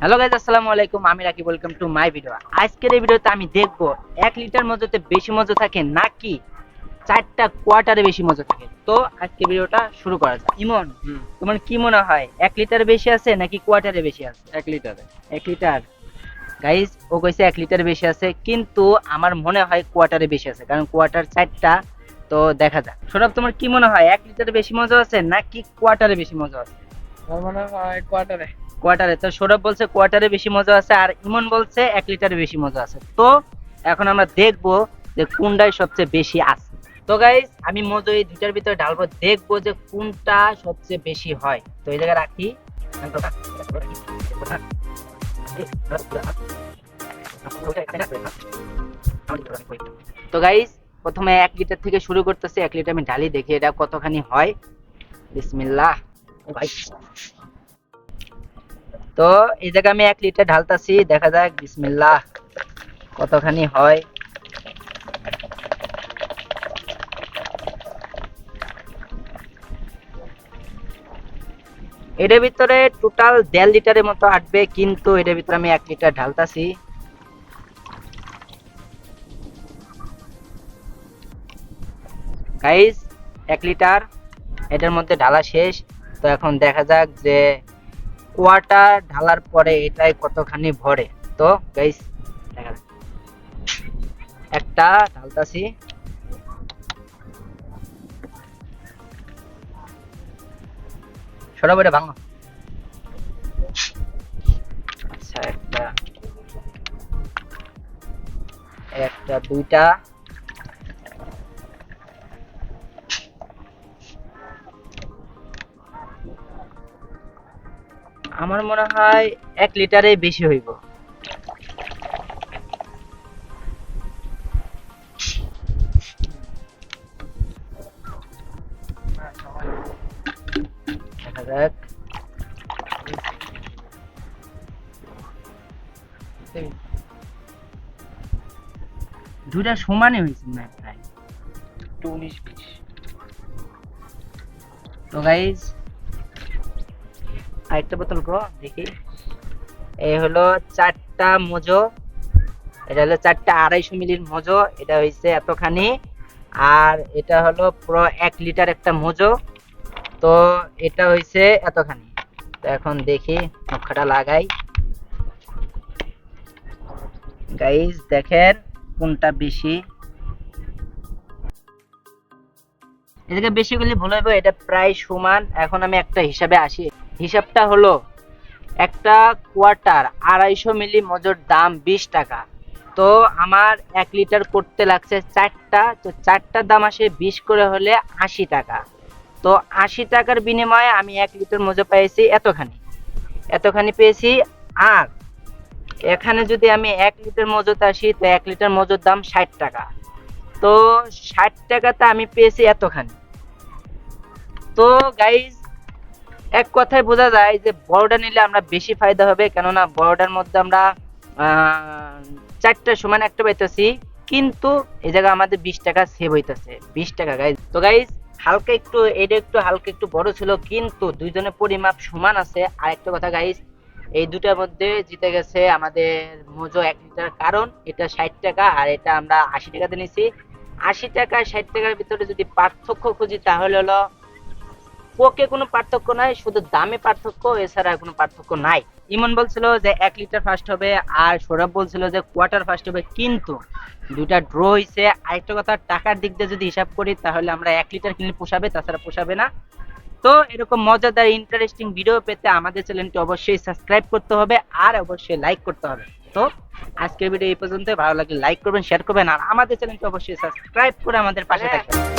Hello guys আসসালামু আলাইকুম আমি Raki welcome to my video আজকের এই ভিডিওতে আমি দেখব এক লিটার মজুতে বেশি মজু থাকে নাকি চারটা কোয়ার্টারে বেশি মজু থাকে। তো আজকে ভিডিওটা শুরু করা যাক। ইমন তোমার কি মনে হয় এক লিটার বেশি আছে নাকি কোয়ার্টারে বেশি আছে? এক লিটারে। এক লিটার। গাইজ ও কইছে এক লিটার বেশি আছে কিন্তু আমার মনে হয় কোয়ার্টারে বেশি আছে কারণ কোয়ার্টার চারটা তো দেখা যাক। সৌরভ তোমার কি মনে হয় এক লিটারে বেশি মজা আছে নাকি কোয়ার্টারে বেশি মজা আছে? আমার মনে হয় কোয়ার্টারে। কোয়ার্টারে তো সৌরভ বলছে কোয়ার্টারে বেশি মজা আছে আর ইমন বলছে এক লিটারে বেশি মজা আছে। তো এখন আমরা দেখব যে কোনটাই সবচেয়ে বেশি আছে। তো গাইজ আমি মজু এই দুইটার ভিতরে ঢালবো, দেখব যে কোনটা সবচেয়ে বেশি হয়। তো এই জায়গায় রাখি। তো গাইজ প্রথমে এক লিটার থেকে শুরু করতেছি। এক লিটার আমি ঢালি দেখি এটা কতখানি হয়। বিসমিল্লাহ। ভাই তো এই জায়গায় আমি এক লিটার ঢালতাছি, দেখা যাক, বিসমিল্লাহ, কতখানি হয়। এটার ভিতরে টোটাল দেড় লিটারের মতো আটবে, কিন্তু এটার ভিতরে আমি এক লিটার ঢালতাছি। গাইস এক লিটার, এটার মধ্যে ঢালা শেষ। তো এখন দেখা যাক যে কোয়াটার ঢালার পরে এটাই কতখানি ভরে। তো গাইস দেখা যাক। একটা ঢালতাছি। সরব এটা ভাঙো। আচ্ছা একটা। একটা, দুইটা। আমার মনে হয় এক লিটারে বেশি হইব। যাক। দুইটা সমানই হয়েছে না প্রায় উনিশ বিশ। তো গাইজ আরেকটা বোতল গো, দেখি। এই হলো চারটা মোজো। এটা হলো চারটা আড়াইশো মিলির মোজো। এটা হয়েছে এতখানি। আর এটা হলো পুরো এক লিটার একটা মোজো। তো এটা হয়েছে এতখানি। তো এখন দেখি নকশাটা লাগাই। গাইজ দেখেন কোনটা বেশি। এদিকে বেশি করলে ভুল হবে এটা প্রায় সমান। এখন আমি একটা হিসাবে আসি। হিসাবটা হলো একটা কোয়ার্টার আড়াইশো মিলি মজুর দাম বিশ টাকা। তো আমার এক লিটার করতে লাগছে চারটা, তো চারটার দাম আসে বিশ করে হলে আশি টাকা। তো আশি টাকার বিনিময়ে আমি এক লিটার মজো পেয়েছি এতখানি। এতখানি পেয়েছি আর এখানে যদি আমি এক লিটার মজুত আসি, তো এক লিটার মজুর দাম ষাট টাকা। তো ষাট টাকাতে আমি পেয়েছি এতখানি। তো গাইজ এক কথায় বোঝা যায় যে বড়টা নিলে আমরা বেশি ফায়দা হবে, কেননা বড়টার মধ্যে আমরা চারটা সমান একটা পাইতেছি, কিন্তু এই জায়গায় আমাদের বিশ টাকা সেভ হইতেছে, বিশ টাকা গাইজ তো গাইজ হালকা একটু এটা একটু হালকা একটু বড় ছিল, কিন্তু দুইজনের পরিমাপ সমান আছে। আর একটা কথা গাইজ এই দুটার মধ্যে জিতে গেছে আমাদের মোজো এক লিটার, কারণ এটা ষাট টাকা আর এটা আমরা আশি টাকাতে নিছি। আশি টাকা ষাট টাকার ভিতরে যদি পার্থক্য খুঁজি, তাহলে হলো কোকে কোনো পার্থক্য নাই শুধু দামে পার্থক্য এছাড়া কোনো পার্থক্য নাই। ইমন বলছিল যে এক লিটার ফার্স্ট হবে আর সৌরভ বলছিল যে কোয়ার্টার ফার্স্ট হবে কিন্তু দুইটা ড্র হয়েছে আরেকটা কথা টাকার দিক দিয়ে যদি হিসাব করি তাহলে আমরা এক লিটার কিনলে পোষাবে তাছাড়া পোষাবে না। তো এরকম মজাদার ইন্টারেস্টিং ভিডিও পেতে আমাদের চ্যানেলটি অবশ্যই সাবস্ক্রাইব করতে হবে আর অবশ্যই লাইক করতে হবে। তো আজকের ভিডিও এই পর্যন্ত ভালো লাগলে লাইক করবেন শেয়ার করবেন আর আমাদের চ্যানেলটি অবশ্যই সাবস্ক্রাইব করে আমাদের পাশে থাকবেন।